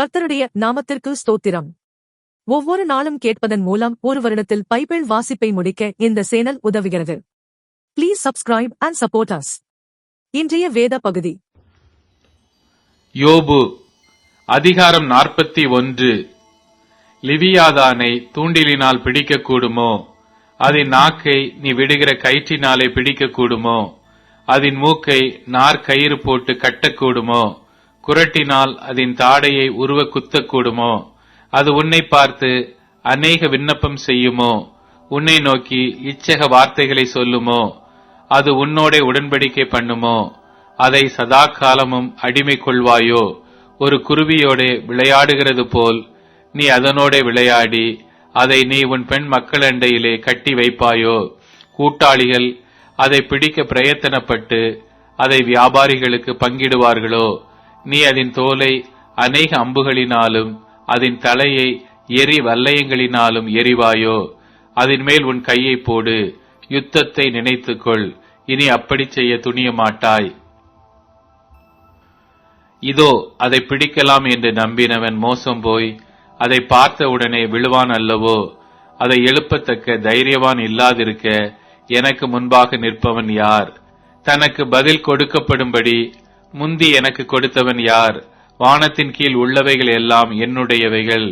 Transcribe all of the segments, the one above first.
கர்த்தருடைய நாமத்திற்கு ஸ்தோத்திரம். ஒவ்வொரு நாளும் கேட்பதன் மூலம் ஒரு வருடத்தில் பைபிள் வாசிப்பை முடிக்க இந்த சேனல் உதவுகிறது. Please subscribe and support us இன்றைய வேத பகுதி. யோபு அதிகாரம் நாற்பத்தி ஒன்று. லிவியாதானை தூண்டிலினால் பிடிக்கக்கூடுமோ? அதன் நாக்கை நீ விடுகிற கயிற்றினாலே பிடிக்கக்கூடுமோ? அதன் மூக்கை நார்கயிறு போட்டு கட்டக்கூடுமோ? குரட்டினால் அதன் தாடையை உருவ குத்தக்கூடுமோ? அது உன்னை பார்த்து அநேக விண்ணப்பம் செய்யுமோ? உன்னை நோக்கி இச்சக வார்த்தைகளை சொல்லுமோ? அது உன்னோட உடன்படிக்கை பண்ணுமோ? அதை சதா காலமும் அடிமை கொள்வாயோ? ஒரு குருவியோடே விளையாடுகிறது போல் நீ அதனோடே விளையாடி அதை நீ உன் பெண் மக்கள் அண்டையிலே கட்டி வைப்பாயோ? கூட்டாளிகள் அதை பிடிக்க பிரயத்தனப்பட்டு அதை வியாபாரிகளுக்கு பங்கிடுவார்களோ? நீ அதன் தோலை அநேக அம்புகளினாலும் அதன் தலையை எரி வல்லயங்களினாலும் எரிவாயோ? அதன் மேல் உன் கையை போடு. யுத்தத்தை நினைத்துக்கொள். இனி அப்படி செய்ய துணிய மாட்டாய் இதோ அதை பிடிக்கலாம் என்று நம்பினவன் மோசம் போய் அதை பார்த்த உடனே விழுவான் அல்லவோ? அதை எழுப்பத்தக்க தைரியவான் இல்லாதிருக்க எனக்கு முன்பாக நிற்பவன் யார்? தனக்கு பதில் கொடுக்கப்படும்படி முந்தி எனக்கு கொடுத்தவன் யார்? வானத்தின் கீழ் உள்ளவைகள் எல்லாம் என்னுடையவைகள்.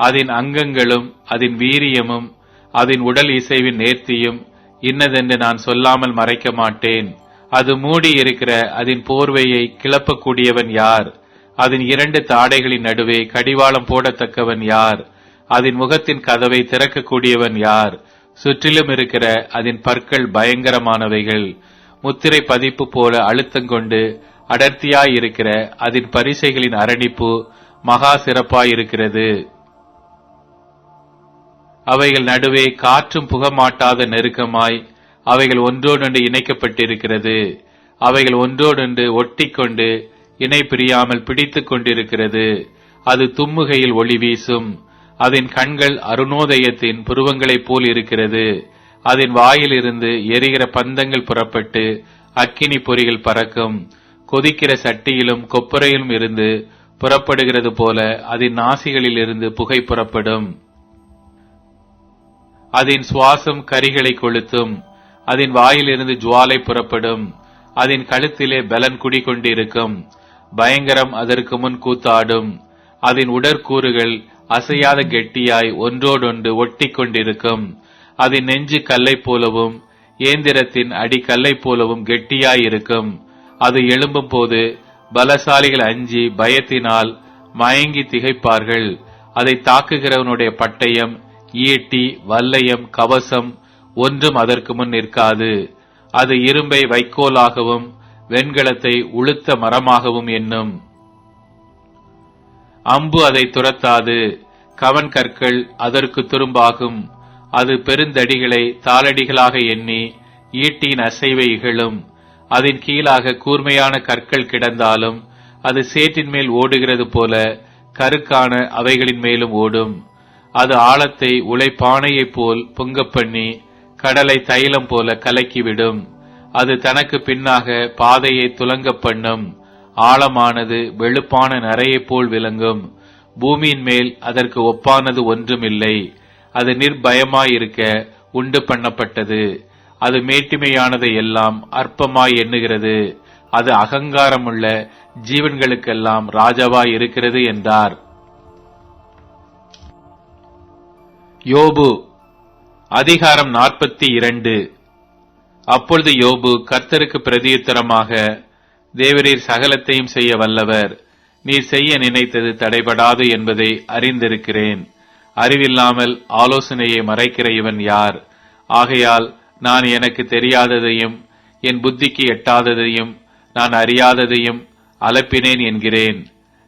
அதன் அங்கங்களும் அதன் வீரியமும் அதன் உடல் இசைவின் நேர்த்தியும் இன்னதென்று நான் சொல்லாமல் மறைக்க மாட்டேன். அது மூடி இருக்கிற அதன் போர்வையை கிளப்பக்கூடியவன் யார்? அதன் இரண்டு தாடைகளின் நடுவே கடிவாளம் போடத்தக்கவன் யார்? அதன் முகத்தின் கதவை திறக்கக்கூடியவன் யார்? சுற்றிலும் இருக்கிற அதன் பற்கள் பயங்கரமானவைகள். முத்திரை பதிப்பு போல அழுத்தங்கொண்டு அடர்த்தியாயிருக்கிற அதன் பரிசைகளின் அரணிப்பு மகா சிறப்பாயிருக்கிறது. அவைகள் நடுவே காற்றும் புகமாட்டாத நெருக்கமாய் அவைகள் ஒன்றோடொன்று இணைக்கப்பட்டிருக்கிறது. அவைகள் ஒன்றோடொன்று ஒட்டிக்கொண்டு இணை பிரியாமல் பிடித்துக் கொண்டிருக்கிறது. அது தும்முகையில் ஒளி வீசும். அதன் கண்கள் அருணோதயத்தின் புருவங்களைப் போல் இருக்கிறது. அதன் வாயிலிருந்து எரிகிற பந்தங்கள் புறப்பட்டு அக்கினி பொறிகள் பறக்கும். கொதிக்கிற சட்டியிலும் கொப்பரையிலும் இருந்து புறப்படுகிறது போல அதன் நாசிகளில் இருந்து புகை புறப்படும். அதன் சுவாசம் கரிகளை கொளுத்தும். அதன் வாயிலிருந்து ஜுவாலை புறப்படும். அதன் கழுத்திலே பலன் குடிகொண்டிருக்கும். பயங்கரம் அதற்கு முன் கூத்தாடும். அதன் உடற்கூறுகள் அசையாத கெட்டியாய் ஒன்றோடொன்று ஒட்டி கொண்டிருக்கும் அதன் நெஞ்சு கல்லை போலவும் இயந்திரத்தின் அடி கல்லை போலவும் கெட்டியாயிருக்கும் அது எழும்பும் போது பலசாலிகள் அஞ்சி பயத்தினால் மயங்கி திகைப்பார்கள். அதை தாக்குகிறவனுடைய பட்டயம் ஈட்டி வல்லையம் கவசம் ஒன்றும் அதற்கு முன் நிற்காது. அது இரும்பை வைக்கோலாகவும் வெண்கலத்தை உளுத்த மரமாகவும் எண்ணும். அம்பு அதை துரத்தாது. கவன் கற்கள் அதற்கு துரும்பாகும். அது பெருந்தடிகளை தாளடிகளாக எண்ணி ஈட்டியின் அசைவை இகழும். அதன் கீழாக கூர்மையான கற்கள் கிடந்தாலும் அது சேற்றின் மேல் ஓடுகிறது போல கருக்கான அவைகளின் மேலும் ஓடும். அது ஆழத்தை உழைப்பானையைப் போல் பொங்கப் பண்ணி கடலை தைலம் போல கலக்கிவிடும். அது தனக்கு பின்னாக பாதையை துலங்க பண்ணும். ஆழமானது வெளுப்பான நரையைப் போல் விளங்கும். பூமியின் மேல் அதற்கு ஒப்பானது ஒன்றுமில்லை. அது நிர்பயமாயிருக்க உண்டு பண்ணப்பட்டது. அது மேட்டிமையானதை எல்லாம் அற்பமாய் எண்ணுகிறது. அது அகங்காரமுள்ள ஜீவன்களுக்கெல்லாம் ராஜாவாய் இருக்கிறது என்றார். யோபு அதிகாரம் நாற்பத்தி இரண்டு. அப்பொழுது யோபு கர்த்தருக்கு பிரதியுத்தரமாக தேவரீர் சகலத்தையும் செய்ய வல்லவர். நீர் செய்ய நினைத்தது தடைபடாது என்பதை அறிந்திருக்கிறேன். அறிவில்லாமல் ஆலோசனையை மறைக்கிற இவன் யார்? ஆகையால் நான் எனக்கு தெரியாததையும் என் புத்திக்கு எட்டாததையும் நான் அறியாததையும் அலப்பினேன் என்கிறேன்.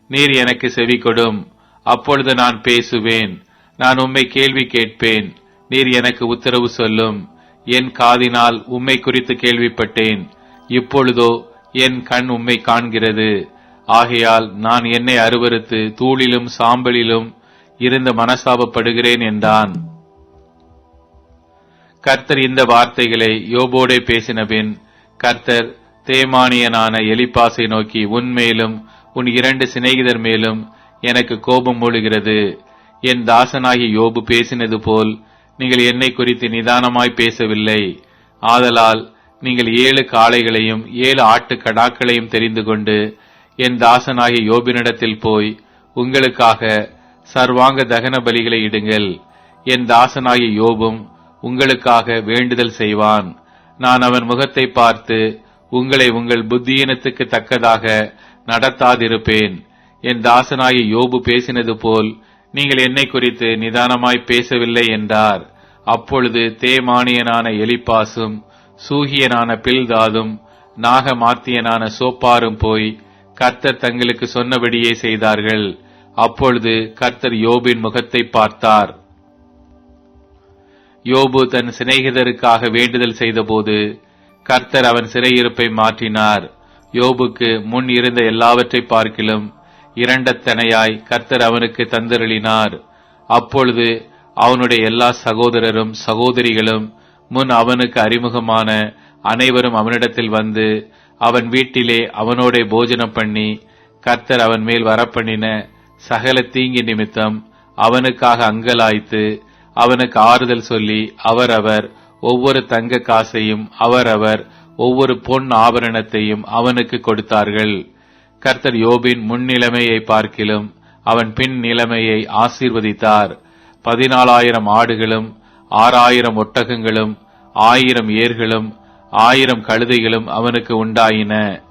நீர் எனக்கு செவி கொடும். அப்பொழுது நான் பேசுவேன். நான் உம்மை கேள்வி கேட்பேன். நீர் எனக்கு உத்தரவு சொல்லும். என் காதினால் உம்மை குறித்து கேள்விப்பட்டேன். இப்பொழுதோ என் கண் உம்மை காண்கிறது. ஆகையால் நான் என்னை அருவருத்து தூளிலும் சாம்பலிலும் இருந்து மனசாபப்படுகிறேன் என்றான். கர்த்தர் இந்த வார்த்தைகளை யோபோடே பேசினபின் கர்த்தர் தேமானியனான எலிப்பாசை நோக்கி உன் மேலும் உன் இரண்டு சிநேகிதர் மேலும் எனக்கு கோபம் மூழுகிறது என் தாசனாகி யோபு பேசினது போல் நீங்கள் என்னை குறித்து நிதானமாய் பேசவில்லை. ஆதலால் நீங்கள் ஏழு காளைகளையும் ஏழு ஆட்டு கடாக்களையும் தெரிந்து கொண்டு என் தாசனாகிய யோபினிடத்தில் போய் உங்களுக்காக சர்வாங்க தகன பலிகளை இடுங்கள். என் தாசனாகிய யோபும் உங்களுக்காக வேண்டுதல் செய்வான். நான் அவன் முகத்தை பார்த்து உங்களை உங்கள் புத்தியினத்துக்கு தக்கதாக நடத்தாதிருப்பேன். என் தாசனாகிய யோபு பேசினது போல் நீங்கள் என்னை குறித்து நிதானமாய் பேசவில்லை என்றார். அப்பொழுது தேமானியனான எலிப்பாசும் சூகியனான பில்தாதும் நாகமாத்தியனான சோப்பாரும் போய் கர்த்தர் தங்களுக்கு சொன்னபடியே செய்தார்கள். அப்பொழுது கர்த்தர் யோபின் முகத்தை பார்த்தார். யோபு தன் சிநேகிதருக்காக வேண்டுதல் செய்தபோது கர்த்தர் அவன் சிறையிருப்பை மாற்றினார். யோபுக்கு முன் இருந்த எல்லாவற்றை பார்க்கிலும் இரண்டத்தனையாய் கர்த்தர் அவனுக்கு தந்தருளினார். அப்பொழுது அவனுடைய எல்லா சகோதரரும் சகோதரிகளும் முன் அவனுக்கு அறிமுகமான அனைவரும் அவனிடத்தில் வந்து அவன் வீட்டிலே அவனோட போஜனம் பண்ணி கர்த்தர் அவன் மேல் வரப்பண்ணின சகல தீங்கி நிமித்தம் அவனுக்காக அங்கலாய்த்து அவனுக்கு ஆறுதல் சொல்லி அவரவர் ஒவ்வொரு தங்க காசையும் அவரவர் ஒவ்வொரு பொன் ஆபரணத்தையும் அவனுக்கு கொடுத்தார்கள். கர்த்தர் யோபின் முன்னிலைமையை பார்க்கிலும் அவன் பின் நிலைமையை ஆசீர்வதித்தார். பதினாலாயிரம் ஆடுகளும் ஆறாயிரம் ஒட்டகங்களும் ஆயிரம் ஏர்களும் ஆயிரம் கழுதைகளும் அவனுக்கு உண்டாயின.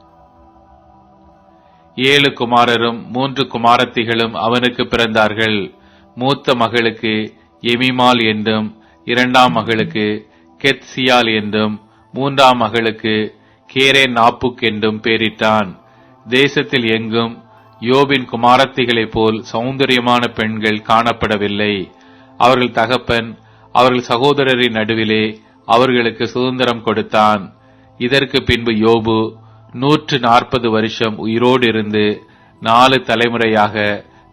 ஏழு குமாரரும் மூன்று குமாரத்திகளும் அவனுக்கு பிறந்தார்கள். மூத்த மகளுக்கு எமிமால் என்றும் இரண்டாம் மகளுக்கு கெத்சியால் என்றும் மூன்றாம் மகளுக்கு கேரே நாப்புக் என்றும் பெயரிட்டான் தேசத்தில் எங்கும் யோபின் குமாரத்திகளைப் போல் சௌந்தரியமான பெண்கள் காணப்படவில்லை. அவர்கள் தகப்பன் அவர்கள் சகோதரரின் நடுவிலே அவர்களுக்கு சுதந்திரம் கொடுத்தான். இதற்கு பின்பு யோபு நூற்று நாற்பது வருஷம் உயிரோடு இருந்து நாலு தலைமுறையாக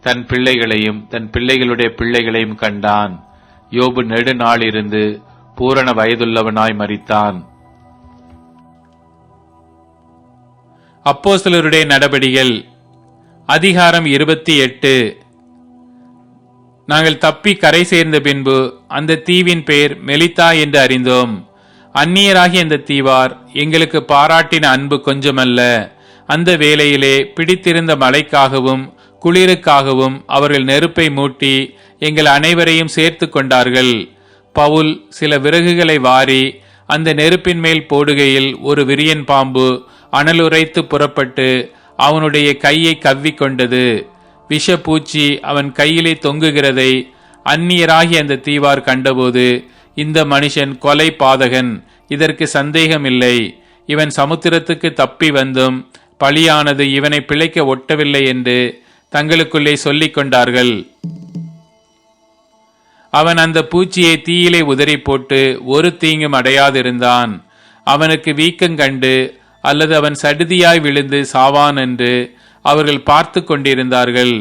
தன் பிள்ளைகளையும் தன் பிள்ளைகளுடைய பிள்ளைகளையும் கண்டான். யோபு நெடுநாளிருந்து பூரண வயதுள்ளவனாய் மறித்தான் அப்போஸ்தலருடைய நடபடிகள். அதிகாரம் இருபத்தி எட்டு. நாங்கள் தப்பி கரை சேர்ந்த பின்பு அந்த தீவின் பெயர் மெலித்தா என்று அறிந்தோம். அந்நியராகிய அந்த தீவார் எங்களுக்கு பாராட்டின அன்பு கொஞ்சமல்ல. அந்த வேளையிலே பிடித்திருந்த மலைக்காகவும் குளிருக்காகவும் அவர்கள் நெருப்பை மூட்டி எங்கள் அனைவரையும் சேர்த்து கொண்டார்கள். பவுல் சில விறகுகளை வாரி அந்த நெருப்பின் மேல் போடுகையில் ஒரு விரியன் பாம்பு அனலுரைத்து புறப்பட்டு அவனுடைய கையை கவ்விக்கொண்டது விஷப்பூச்சி அவன் கையிலே தொங்குகிறதை அந்நியராகி அந்த தீவார் கண்டபோது இந்த மனுஷன் கொலை பாதகன் இதற்கு சந்தேகமில்லை. இவன் சமுத்திரத்துக்கு தப்பி வந்தும் பலியானது இவனை பிழைக்க ஒட்டவில்லை என்று தங்களுக்குள்ளே சொல்லிக் கொண்டார்கள். அவன் அந்த பூச்சியை தீயிலே உதறி போட்டு ஒரு தீங்கும் அடையாதிருந்தான். அவனுக்கு வீக்கங்கண்டு அல்லது அவன் சடுதியாய் விழுந்து சாவான் என்று அவர்கள் பார்த்து கொண்டிருந்தார்கள்.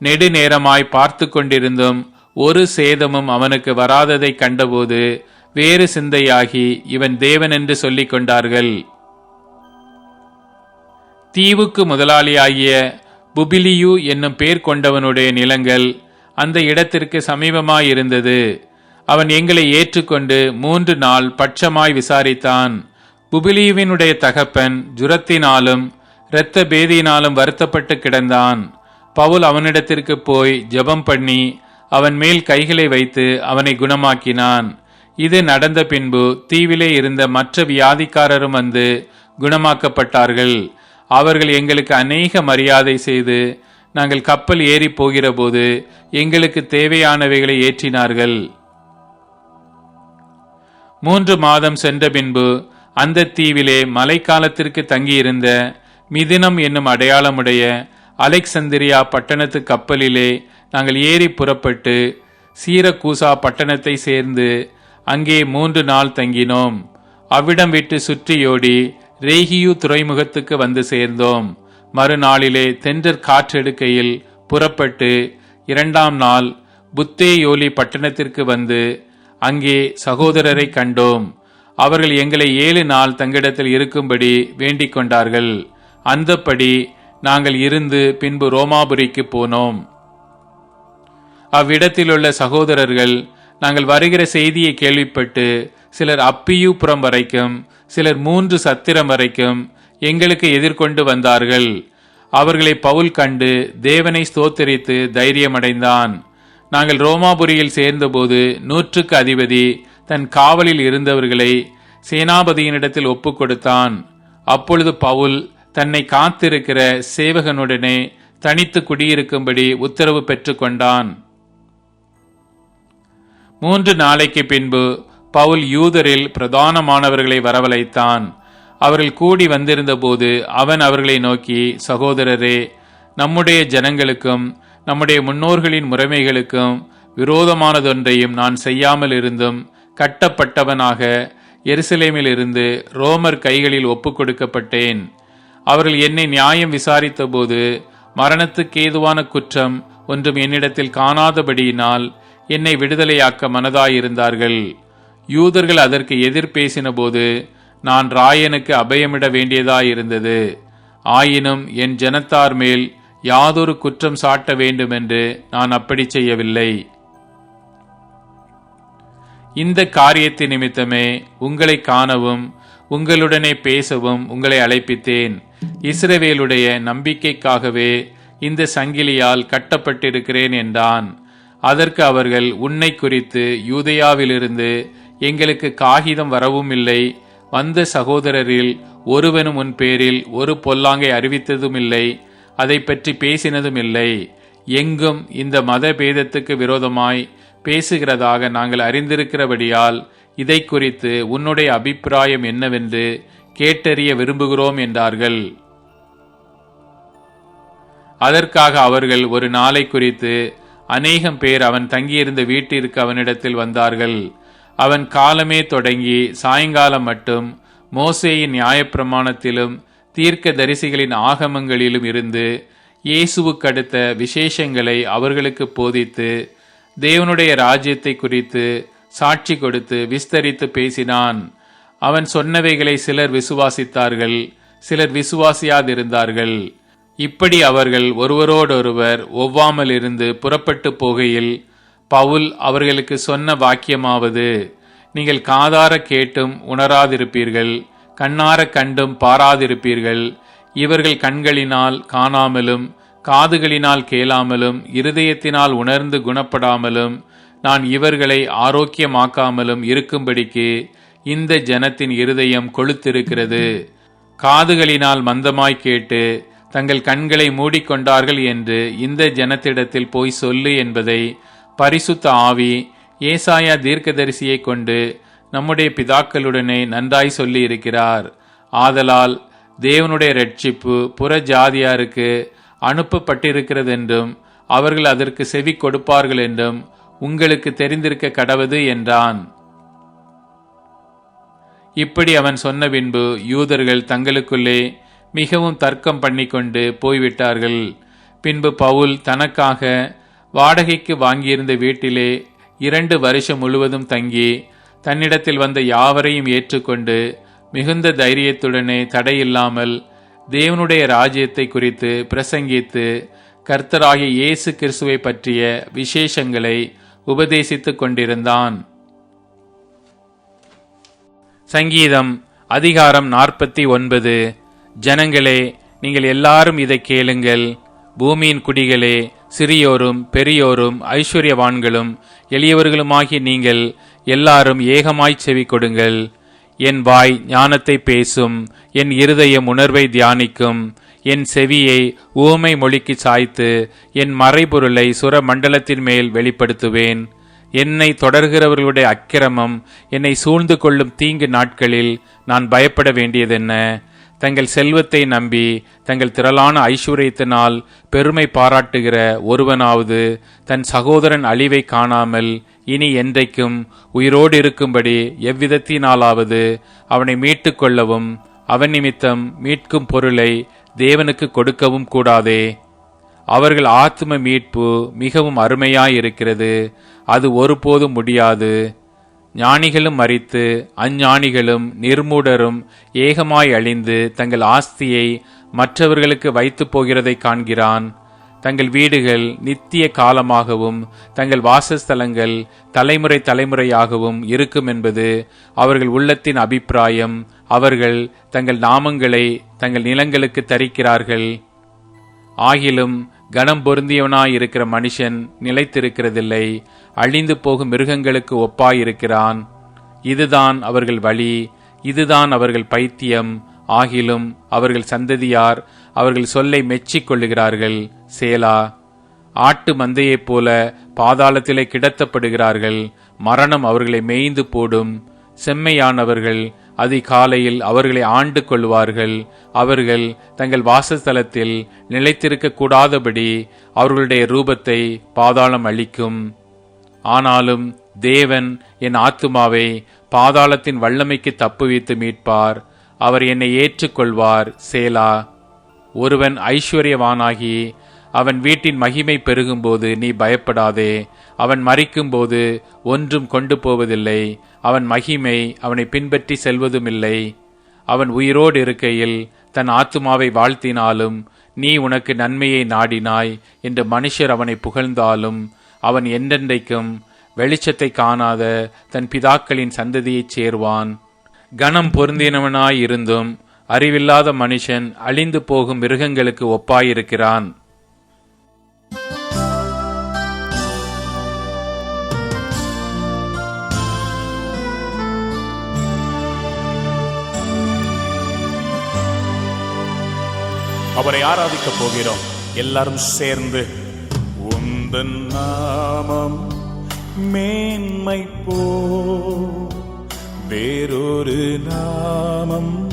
நெடுநேரமாய் பார்த்து கொண்டிருந்தும் ஒரு சேதமும் அவனுக்கு வராததை கண்டபோது வேறு சிந்தையாகி இவன் தேவன் என்று சொல்லிக் கொண்டார்கள். தீவுக்கு முதலாளியாகிய புபிலியு என்னும் பேர் கொண்டவனுடைய நிலங்கள் அந்த இடத்திற்கு சமீபமாயிருந்தது. அவன் எங்களை ஏற்றுக்கொண்டு மூன்று நாள் பட்சமாய் விசாரித்தான். புபிலியுவினுடைய தகப்பன் ஜுரத்தினாலும் இரத்த பேதியினாலும் வருத்தப்பட்டு கிடந்தான். பவுல் அவனிடத்திற்கு போய் ஜெபம் பண்ணி அவன் மேல் கைகளை வைத்து அவனை குணமாக்கினான். இது நடந்த பின்பு தீவிலே இருந்த மற்ற வியாதிக்காரரும் வந்து குணமாக்கப்பட்டார்கள். அவர்கள் எங்களுக்கு அநேக மரியாதை செய்து நாங்கள் கப்பல் ஏறி போகிறபோது எங்களுக்கு தேவையானவைகளை ஏற்றினார்கள். மூன்று மாதம் சென்ற பின்பு அந்த தீவிலே மழைக்காலத்திற்கு தங்கியிருந்த மிதினம் என்னும் அடையாளமுடைய அலெக்சந்திரியா பட்டணத்து கப்பலிலே நாங்கள் ஏறி புறப்பட்டு சீரக்கூசா பட்டணத்தை சேர்ந்து அங்கே மூன்று நாள் தங்கினோம். அவ்விடம் விட்டு சுற்றியோடி ரேஹியு துறைமுகத்துக்கு வந்து சேர்ந்தோம். மறுநாளிலே தென்றற் காற்றெடுக்கையில் புறப்பட்டு இரண்டாம் நாள் புத்தேயோலி பட்டணத்திற்கு வந்து அங்கே சகோதரரை கண்டோம். அவர்கள் எங்களை ஏழு நாள் தங்கிடத்தில் இருக்கும்படி வேண்டிக் கொண்டார்கள். அந்தப்படி நாங்கள் இருந்து பின்பு ரோமாபுரிக்கு போனோம். அவ்விடத்திலுள்ள சகோதரர்கள் நாங்கள் வருகிற செய்தியை கேள்விப்பட்டு சிலர் அப்பியூபுரம் வரைக்கும் சிலர் மூன்று சத்திரம் வரைக்கும் எங்களுக்கு எதிர்கொண்டு வந்தார்கள். அவர்களை பவுல் கண்டு தேவனை ஸ்தோத்தரித்து தைரியமடைந்தான். நாங்கள் ரோமாபுரியில் சேர்ந்தபோது நூற்றுக்கு அதிபதி தன் காவலில் இருந்தவர்களை சேனாபதியினிடத்தில் ஒப்புக் கொடுத்தான். அப்பொழுது பவுல் தன்னை காத்திருக்கிற சேவகனுடனே தனித்து குடியிருக்கும்படி உத்தரவு பெற்றுக்கொண்டான். மூன்று நாளைக்கு பின்பு பவுல் யூதரில் பிரதானமானவர்களை வரவழைத்தான். அவர்கள் கூடி வந்திருந்தபோது அவன் அவர்களை நோக்கி சகோதரரே நம்முடைய ஜனங்களுக்கும் நம்முடைய முன்னோர்களின் முறைமைகளுக்கும் விரோதமானதொன்றையும் நான் செய்யாமல் இருந்தும் கட்டப்பட்டவனாக எருசலேமில் இருந்து ரோமர் கைகளில் ஒப்புக்கொடுக்கப்பட்டேன். அவர்கள் என்னை நியாயம் விசாரித்தபோது மரணத்துக்கு ஏதுவான குற்றம் ஒன்றும் என்னிடத்தில் காணாதபடியினால் என்னை விடுதலையாக்க மனதாயிருந்தார்கள். யூதர்கள் அதற்கு எதிர் பேசினபோது நான் ராயனுக்கு அபயமிட வேண்டியதாயிருந்தது. ஆயினும் என் ஜனத்தார் மேல் யாதொரு குற்றம் சாட்ட வேண்டுமென்று நான் அப்படி செய்யவில்லை. இந்த காரியத்தின் நிமித்தமே உங்களை காணவும் உங்களுடனே பேசவும் உங்களை அழைப்பித்தேன். இஸ்ரவேலுடைய நம்பிக்கைக்காகவே இந்த சங்கிலியால் கட்டப்பட்டிருக்கிறேன் என்றான். அதற்கு அவர்கள் உன்னை குறித்து யூதையாவிலிருந்து எங்களுக்கு காகிதம் வரவும் இல்லை. வந்த சகோதரரில் ஒருவனும் உன் பேரில் ஒரு பொல்லாங்கை அறிவித்ததும் இல்லை. அதை பற்றி பேசினதும் இல்லை. எங்கும் இந்த மத பேதத்துக்கு விரோதமாய் பேசுகிறதாக நாங்கள் அறிந்திருக்கிறபடியால் இதை குறித்து உன்னுடைய அபிப்பிராயம் என்னவென்று கேட்டறிய விரும்புகிறோம் என்றார்கள். அதற்காக அவர்கள் ஒரு நாளை குறித்து அநேகம் பேர் அவன் தங்கியிருந்த வீட்டிற்கு அவனிடத்தில் வந்தார்கள். அவன் காலமே தொடங்கி சாயங்காலம் மட்டும் மோசேயின் நியாயப்பிரமாணத்திலும் தீர்க்க தரிசிகளின் ஆகமங்களிலும் இருந்து இயேசுவுக்கடுத்த விசேஷங்களை அவர்களுக்கு போதித்து தேவனுடைய ராஜ்யத்தை குறித்து சாட்சி கொடுத்து விஸ்தரித்து பேசினான். அவன் சொன்னவைகளை சிலர் விசுவாசித்தார்கள் சிலர் விசுவாசியாதிருந்தார்கள். இப்படி அவர்கள் ஒருவரோடொருவர் ஒவ்வாமல் இருந்து புறப்பட்டு போகையில் பவுல் அவர்களுக்கு சொன்ன வாக்கியமாவது நீங்கள் காதார கேட்டும் உணராதிருப்பீர்கள் கண்ணார கண்டும் பாராதிருப்பீர்கள். இவர்கள் கண்களினால் காணாமலும் காதுகளினால் கேளாமலும் இருதயத்தினால் உணர்ந்து குணப்படாமலும் நான் இவர்களை ஆரோக்கியமாக்காமலும் இருக்கும்படிக்கு இந்த ஜனத்தின் இருதயம் கொளுத்திருக்கிறது காதுகளினால் மந்தமாய் கேட்டு தங்கள் கண்களை மூடிக்கொண்டார்கள் என்று இந்த ஜனத்திடத்தில் போய் சொல்லு என்பதை பரிசுத்த ஆவி ஏசாயா தீர்க்கதரிசியை கொண்டு நம்முடைய பிதாக்களுடனே நன்றாய் சொல்லி இருக்கிறார் ஆதலால் தேவனுடைய ரட்சிப்பு புற ஜாதியாருக்கு அனுப்பப்பட்டிருக்கிறது என்றும் அவர்கள் அதற்கு செவி கொடுப்பார்கள் என்றும் உங்களுக்கு தெரிந்திருக்க கடவது என்றான். இப்படி அவன் சொன்ன பின்பு யூதர்கள் தங்களுக்குள்ளே மிகவும் தர்க்கம் பண்ணிக்கொண்டு போய்விட்டார்கள். பின்பு பவுல் தனக்காக வாடகைக்கு வாங்கியிருந்த வீட்டிலே இரண்டு வருஷம் முழுவதும் தங்கி தன்னிடத்தில் வந்த யாவரையும் ஏற்றுக்கொண்டு மிகுந்த தைரியத்துடனே தடையில்லாமல் தேவனுடைய ராஜ்யத்தை குறித்து பிரசங்கித்து கர்த்தராகிய இயேசு கிறிஸ்துவை பற்றிய விசேஷங்களை உபதேசித்துக் கொண்டிருந்தான். சங்கீதம் அதிகாரம் நாற்பத்தி ஒன்பது. ஜனங்களே நீங்கள் எல்லாரும் இதை கேளுங்கள். பூமியின் குடிகளே சிறியோரும் பெரியோரும் ஐஸ்வர்யவான்களும் எளியவர்களுமாகி நீங்கள் எல்லாரும் ஏகமாய் செவி கொடுங்கள். என் வாய் ஞானத்தை பேசும் என் இருதயம் உணர்வை தியானிக்கும் என் செவியை ஊமை மொழிக்கு சாய்த்து என் மறைபொருளை சுர மண்டலத்தின் மேல் வெளிப்படுத்துவேன். என்னை தொடர்கிறவர்களுடைய அக்கிரமம் என்னை சூழ்ந்து கொள்ளும் தீங்கு நாட்களில் நான் பயப்பட வேண்டியதென்ன? தங்கள் செல்வத்தை நம்பி தங்கள் திரளான ஐஸ்வர்யத்தினால் பெருமை பாராட்டுகிற ஒருவனாவது தன் சகோதரன் அழிவை காணாமல் இனி என்றைக்கும் உயிரோடு இருக்கும்படி எவ்விதத்தினாலாவது அவனை மீட்டு கொள்ளவும் அவன் நிமித்தம் மீட்கும் பொருளை தேவனுக்கு கொடுக்கவும் கூடாதே. அவர்கள் ஆத்ம மீட்பு மிகவும் அருமையாயிருக்கிறது. அது ஒருபோதும் முடியாது. ஞானிகளும் மறித்து அஞ்ஞானிகளும் நிர்மூடரும் ஏகமாய் அழிந்து தங்கள் ஆஸ்தியை மற்றவர்களுக்கு வைத்து போகிறதை காண்கிறான். தங்கள் வீடுகள் நித்திய காலமாகவும் தங்கள் வாசஸ்தலங்கள் தலைமுறை தலைமுறையாகவும் இருக்கும் என்பது அவர்கள் உள்ளத்தின் அபிப்பிராயம். அவர்கள் தங்கள் நாமங்களை தங்கள் நிலங்களுக்கு தரிக்கிறார்கள். ஆகிலும் கனம் பொருந்தியவனாயிருக்கிற மனுஷன் நிலைத்திருக்கிறதில்லை. அழிந்து போகும் மிருகங்களுக்கு ஒப்பாயிருக்கிறான். இதுதான் அவர்கள் வழி இதுதான் அவர்கள் பைத்தியம் ஆகிலும் அவர்கள் சந்ததியார் அவர்கள் சொல்லை மெச்சிக் கொள்ளுகிறார்கள். சேலா ஆட்டு மந்தையைப் போல பாதாளத்திலே கிடத்தப்படுகிறார்கள் மரணம் அவர்களை மேய்ந்து போடும். செம்மையானவர்கள் அதிகாலையில் அவர்களை ஆண்டு கொள்வார்கள் அவர்கள் தங்கள் வாசஸ்தலத்தில் நிலைத்திருக்க கூடாதபடி அவர்களுடைய ரூபத்தை பாதாளம் அளிக்கும் ஆனாலும் தேவன் என் ஆத்துமாவை பாதாளத்தின் வல்லமைக்கு தப்புவித்து மீட்பார். அவர் என்னை ஏற்றுக்கொள்வார் சேலா. ஒருவன் ஐஸ்வர்யவானாகி அவன் வீட்டின் மகிமை பெருகும்போது நீ பயப்படாதே. அவன் மறிக்கும்போது ஒன்றும் கொண்டு போவதில்லை. அவன் மகிமை அவனை பின்பற்றி செல்வதுமில்லை. அவன் உயிரோடு இருக்கையில் தன் ஆத்துமாவை வாழ்த்தினாலும் நீ உனக்கு நன்மையை நாடினாய் என்று மனுஷர் அவனை புகழ்ந்தாலும் அவன் என்றென்றைக்கும் வெளிச்சத்தை காணாத தன் பிதாக்களின் சந்ததியைச் சேர்வான். கனம் பொருந்தினவனாயிருந்தும் அறிவில்லாத மனுஷன் அழிந்து போகும் மிருகங்களுக்கு ஒப்பாயிருக்கிறான். அவரை ஆராதிக்கப் போகிறோம். எல்லாரும் சேர்ந்து தன் நாமம் மேன்மை போ. வேறொரு நாமம்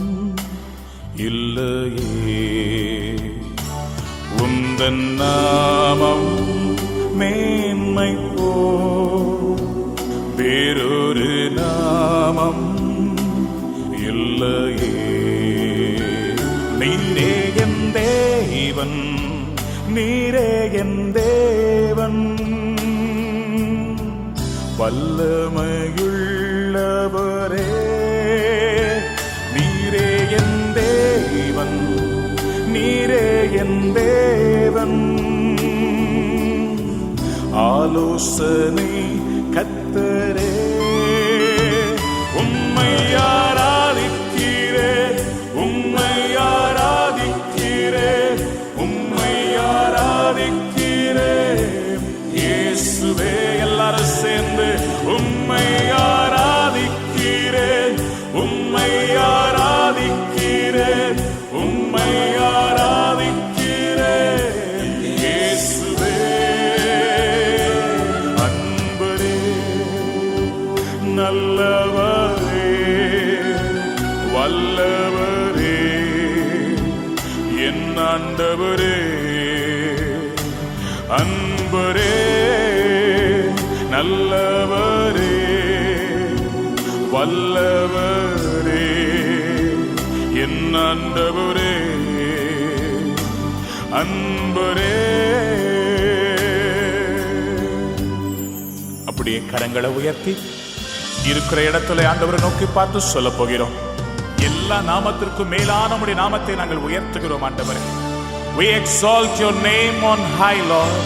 இல்லையே. உந்தன் நாமம் மேன்மை போ. வேறொரு நாமம் இல்லையே. நீரே என் தேவன் நீரே என் தேவன். வல்லமையுள்ளவரே. நீரே என் தேவன் நீரே என் தேவன். ஆலோசனை கத்தரே. உம்மை நல்லவரே வல்லவரே என் ஆண்டவரே அன்பரே நல்லவரே வல்லவரே என் ஆண்டவரே அன்பரே. அப்படியே கரங்களை உயர்த்தி இருக்கிற இடத்துல ஆண்டவரை நோக்கி பார்த்து சொல்ல போகிறோம் எல்லா நாமத்திற்கும் மேலான உடைய நாமத்தை நாங்கள் உயர்த்துகிறோம் ஆண்டவரே We exalt your name on high, Lord.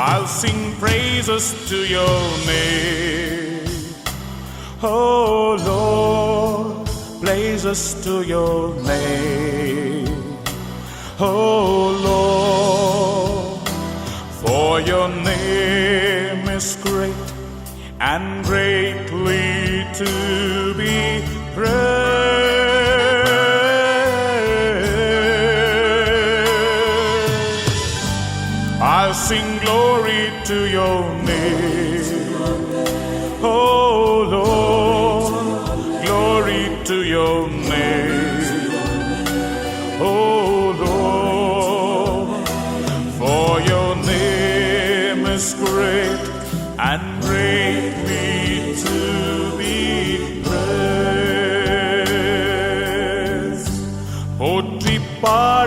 I'll sing praises to your name. Oh Lord, praises to your name. Oh Lord, for your name is great and greatly to be praised. I'll sing glory to your போற்றி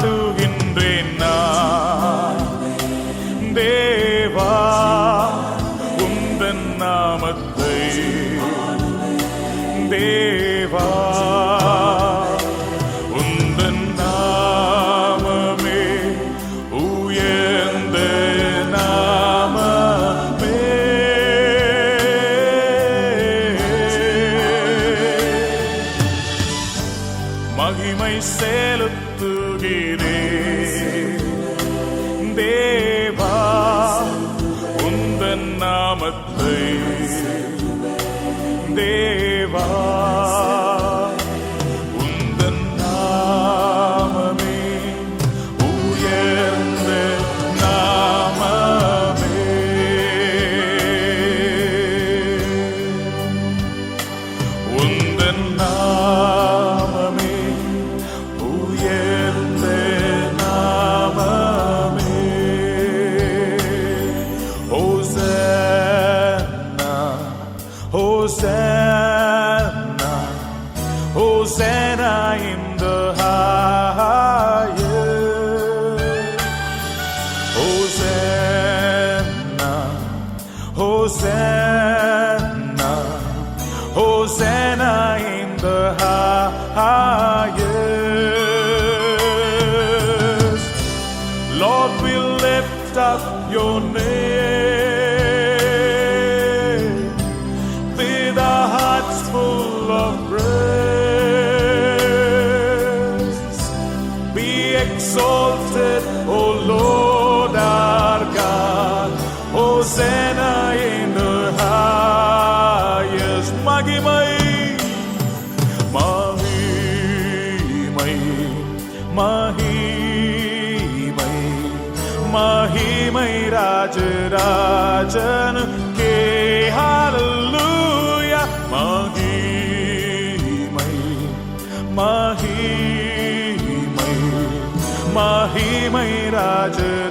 lift up your name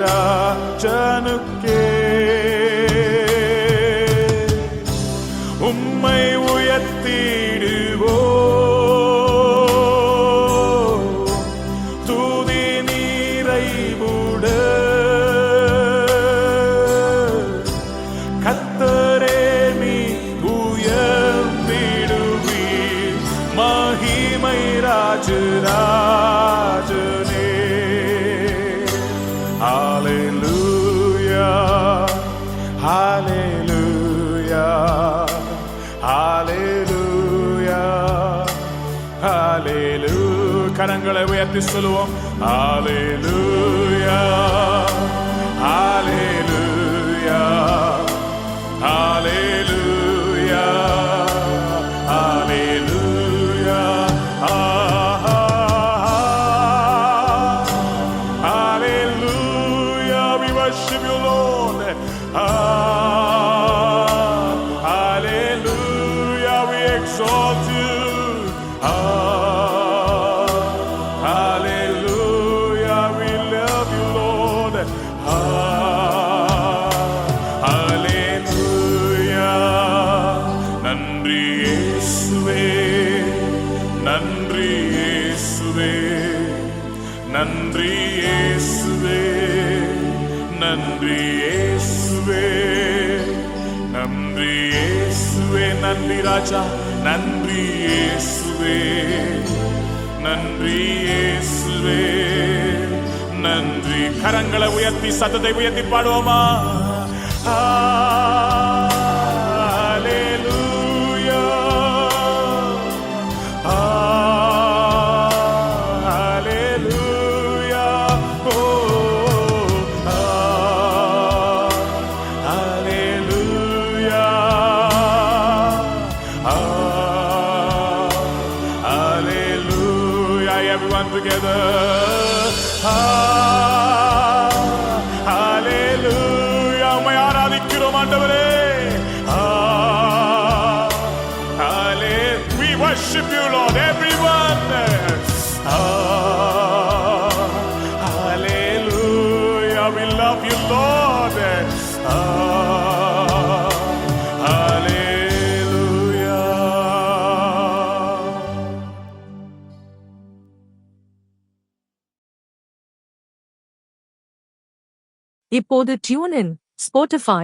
ராஜராஜனுக்கே உம்மை கரங்களை உயர்த்தி சொல்லுவோம் Hallelujah, நன்றி ராஜா நன்றி இயேசுவே. நன்றி இயேசுவே. நன்றி. கரங்களை உயர்த்தி சத்தத்தை உயர்த்தி பாடுவோமா? ஆ. worship you, Lord. Everyone. Ah, hallelujah. We love you, Lord. Ah, hallelujah. இப்போது டியூன் இன் ஸ்போட்டிஃபை